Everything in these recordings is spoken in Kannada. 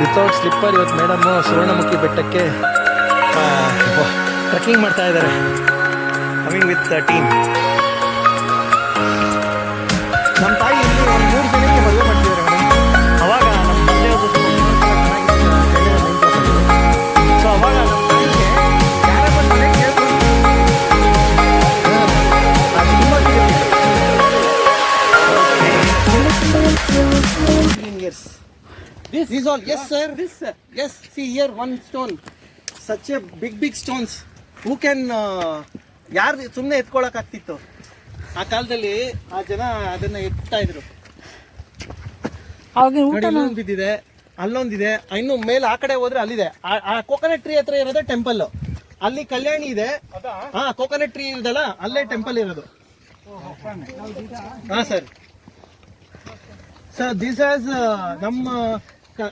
ವಿತೌಟ್ ಸ್ಲಿಪ್ಪರ್ ಇವತ್ತು ಮೇಡಮ್ ಸುವರ್ಣಮುಖಿ ಬೆಟ್ಟಕ್ಕೆ ಟ್ರೆಕ್ಕಿಂಗ್ ಮಾಡ್ತಾ ಇದ್ದಾರೆ. Coming with team This, this all, yes sir, this sir. Yes, see here one stone. Such a big big stones. Who can, uh, ಯಾರು ಸುಮ್ಮನೆ ಎತ್ಕೊಳಕಾಗ್ತಿತ್ತು ಆ ಕಾಲದಲ್ಲಿ ಆ ಜನ ಅದನ್ನ ಎತ್ತಾ ಇದ್ರು. ಅವಾಗ ನೋಡಿ ಇಲ್ಲೊಂದ್ ಬಿದ್ದಿದೆ ಅಲ್ಲೊಂದಿದೆ ಇನ್ನು ಮೇಲೆ ಆ ಕಡೆ ಹೋದ್ರೆ ಅಲ್ಲಿದೆ. ಆ- ಆ ಕೋಕೋನಟ್ ಟ್ರೀ ಹತ್ರ ಇರೋದೇ ಟೆಂಪಲ್ ಅಲ್ಲಿ ಕಲ್ಯಾಣಿ ಇದೆ. ಹಾ ಕೋಕೋನಟ್ ಟ್ರೀ ಇದೆಲ್ಲ ಅಲ್ಲೇ ಟೆಂಪಲ್ ಇರೋದು. ಹಾ ಸರ್ ಸರ್ ದಿಸ್ ಆಸ್ ನಮ್ಮ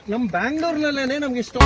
ನಮ್ಮ ಬ್ಯಾಂಗ್ಳೂರ್ನಲ್ಲೇನೆ ನಮ್ಗೆ ಇಷ್ಟ.